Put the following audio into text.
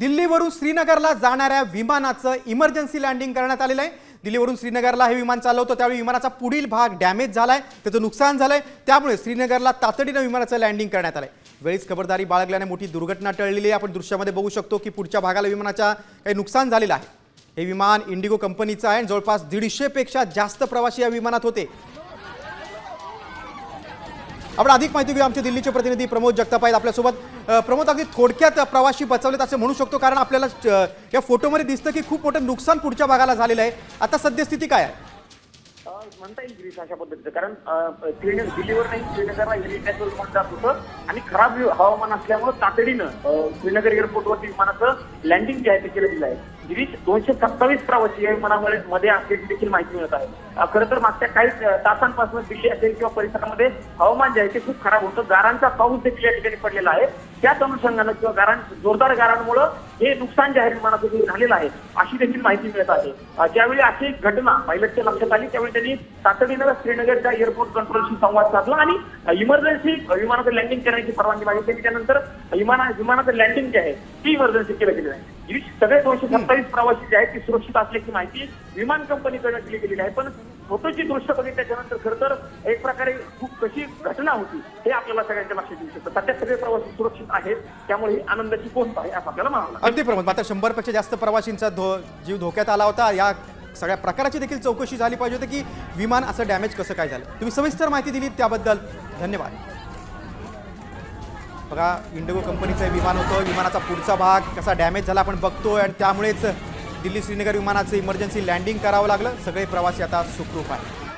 दिल्लीवरून श्रीनगरला जाणाऱ्या विमानाचं इमर्जन्सी लँडिंग करण्यात आलेलं आहे. दिल्लीवरून श्रीनगरला हे विमान चाललं होतं त्यावेळी विमानाचा पुढील भाग डॅमेज झाला आहे त्याचं नुकसान झालं आहे त्यामुळे श्रीनगरला तातडीनं विमानाचं लँडिंग करण्यात आलं आहे वेळीच खबरदारी बाळगल्याने मोठी दुर्घटना टळलेली आहे. आपण दृश्यामध्ये बघू शकतो की पुढच्या भागाला विमानाच्या काही नुकसान झालेलं आहे. हे विमान इंडिगो कंपनीचं आहे आणि जवळपास दीडशेपेक्षा जास्त प्रवासी या विमानात होते. आपण अधिक माहिती घेऊ आमचे दिल्लीचे प्रतिनिधी प्रमोद जगताप आहेत आपल्यासोबत. प्रमोद अगदी थोडक्यात प्रवासी बचावलेत असे म्हणू शकतो कारण आपल्याला या फोटोमध्ये दिसतं की खूप मोठं नुकसान पुढच्या भागाला झालेलं आहे. आता सद्यस्थिती काय आहे? म्हणता येईल ग्रीस अशा पद्धतीचं कारण श्रीनगर दिल्लीवर नाही श्रीनगरला हेलिकॉप्टर विमान जात होतं. आणि खराब हवामान असल्यामुळे तातडीनं श्रीनगर एअरपोर्टवरती विमानाचं लँडिंग जे आहे ते केलं गेलं आहे. गिरीश दोनशे सत्तावीस प्रवासी या विमानामध्ये मध्ये असल्याची देखील माहिती मिळत आहे. खरं तर मागच्या काही तासांपासून दिल्ली असेल किंवा परिसरामध्ये हवामान जे आहे ते खूप खराब होतं. गारांचा पाऊस देखील या ठिकाणी पडलेला आहे. त्याच अनुषंगानं किंवा गारां जोरदार गारांमुळं हे नुकसान जे आहे विमानाचं झालेलं आहे अशी देखील माहिती मिळत आहे. ज्यावेळी अशी एक घटना पायलटच्या लक्षात आली त्यावेळी त्यांनी तातडीनं श्रीनगरच्या एअरपोर्ट कंट्रोलशी संवाद साधला आणि इमर्जन्सी विमानाचं लँडिंग करण्याची परवानगी मागितली. आणि त्यानंतर विमाना विमानाचं लँडिंग जे आहे ती इमर्जन्सी केलं गेलेलं आहे. सगळे दोनशे सत्तावीस प्रवासी जे आहेत ती सुरक्षित असल्याची माहिती विमान कंपनीकडे दिली गेलेली आहे. पण फोटोची दृश्य बघितल्याच्यानंतर खरं तर एक प्रकारे खूप कशी घटना होती हे आपल्याला सगळ्यांच्या लक्षात येऊ शकतं. सध्या सगळे प्रवासी सुरक्षित आहेत त्यामुळे ही आनंदाची गोष्ट आहे असं आपल्याला म्हणाला अगदी प्रमाण. मात्र शंभरपेक्षा जास्त प्रवाशींचा धो जीव धोक्यात आला होता. या सगळ्या प्रकाराची देखील चौकशी झाली पाहिजे होती की विमान असं डॅमेज कसं काय झालं. तुम्ही सविस्तर माहिती दिली त्याबद्दल धन्यवाद. बघा इंडिगो कंपनीचं विमान होतं. विमानाचा पुढचा भाग कसा डॅमेज झाला आपण बघतोय आणि त्यामुळेच दिल्ली श्रीनगर विमानाचं इमर्जन्सी लँडिंग करावं लागलं. सगळे प्रवासी आता सुखरूप आहेत.